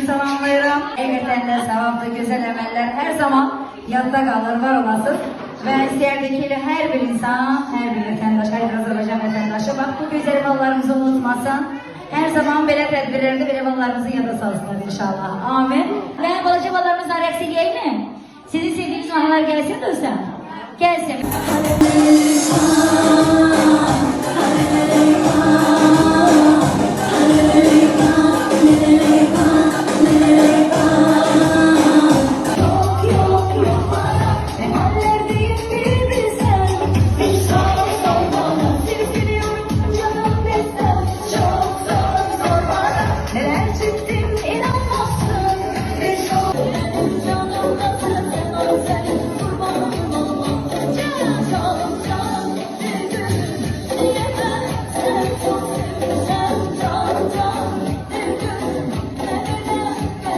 sizi salamlayıram. Evetende sevaplı güzel emeller her zaman yadda kalır, var olasın. Ve istəyərdik her bir insan, her bir vətəndaş, hər bir Azərbaycan vətəndaşı bax bu gözəl mallarımızı unutmasın. Her zaman belə tədbirlərdə belə mallarımızı yada salsınlar inşallah. Amin. Və balaca ballarımızla rəqs eləyək mi? Sizin sevdiğiniz mahnılar gelsin dostlar. Gelsin.